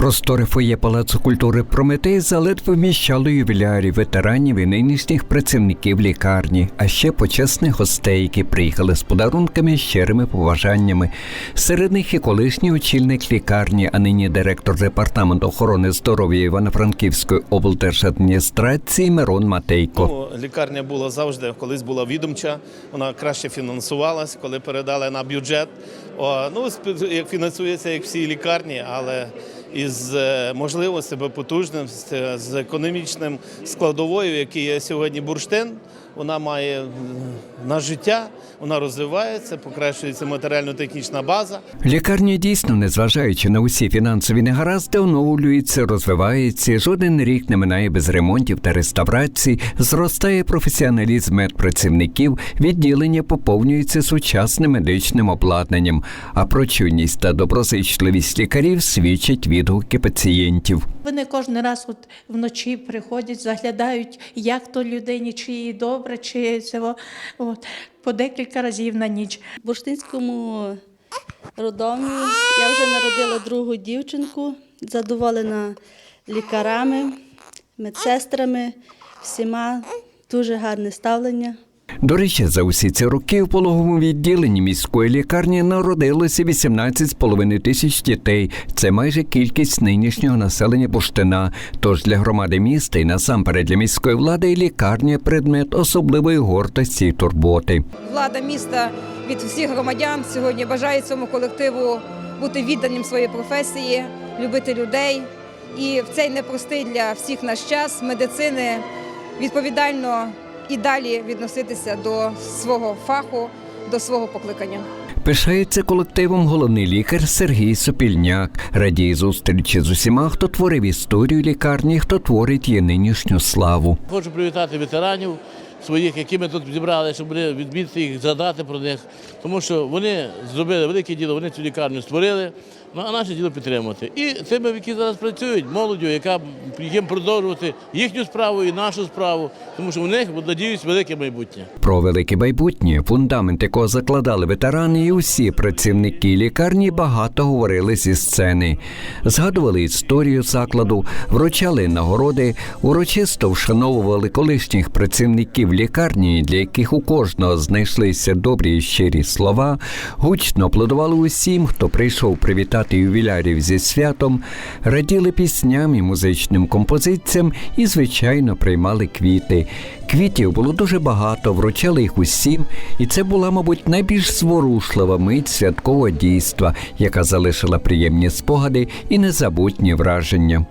Просторе фоє Палацу культури Прометей заледве вміщало ювілярів, ветеранів і нинішніх працівників лікарні, а ще почесних гостей, які приїхали з подарунками, щирими побажаннями. Серед них і колишній очільник лікарні, а нині директор департаменту охорони здоров'я Івано-Франківської облдержадміністрації Мирон Матейко. Ну, лікарня була завжди, колись була відомча, вона краще фінансувалась, коли передали на бюджет. О, ну, як фінансується, як всі лікарні, але із е, можливостями потужним, з, е, економічним складовою, який є сьогодні бурштин, вона має на життя, вона розвивається, покращується матеріально-технічна база. Лікарня дійсно, незважаючи на усі фінансові негаразди, оновлюється, розвивається. Жоден рік не минає без ремонтів та реставрацій. Зростає професіоналізм медпрацівників, відділення поповнюється сучасним медичним обладнанням. А про чуйність та доброзичливість лікарів свідчать відгуки пацієнтів. Вони кожен раз от вночі приходять, заглядають, як то людині, чи їй добре, чи цього. От, по декілька разів на ніч. В Бурштинському роддомі я вже народила другу дівчинку, задоволена лікарами, медсестрами, всіма дуже гарне ставлення. До речі, за усі ці роки в пологовому відділенні міської лікарні народилося 18,5 тисяч дітей. Це майже кількість нинішнього населення Буштина. Тож для громади міста і насамперед для міської влади лікарня предмет особливої гордості і турботи. влада міста від всіх громадян сьогодні бажає цьому колективу бути відданим своїй професії, любити людей. І в цей непростий для всіх наш час медицини відповідально і далі відноситися до свого фаху, до свого покликання. Пишається колективом головний лікар Сергій Сопільняк. Радіє зустрічі з усіма, хто творив історію лікарні, хто творить її нинішню славу. Хочу привітати ветеранів своїх, які ми тут зібрали, щоб вони відмітити їх, згадати про них. Тому що вони зробили велике діло, вони цю лікарню створили, ну, а наше діло підтримувати. І тими, які зараз працюють, молоддю, яка їм продовжувати їхню справу і нашу справу, тому що у них, надіюсь, велике майбутнє. Про велике майбутнє, фундамент якого закладали ветерани, і усі працівники лікарні багато говорили зі сцени. Згадували історію закладу, вручали нагороди, урочисто вшановували колишніх працівників лікарні, для яких у кожного знайшлися добрі і щирі слова, гучно аплодували усім, хто прийшов привітати ювілярів зі святом, раділи пісням і музичним композиціям і, звичайно, приймали квіти. Квітів було дуже багато, вручали їх усім, і це була, мабуть, найбільш зворушлива мить святкового дійства, яка залишила приємні спогади і незабутні враження.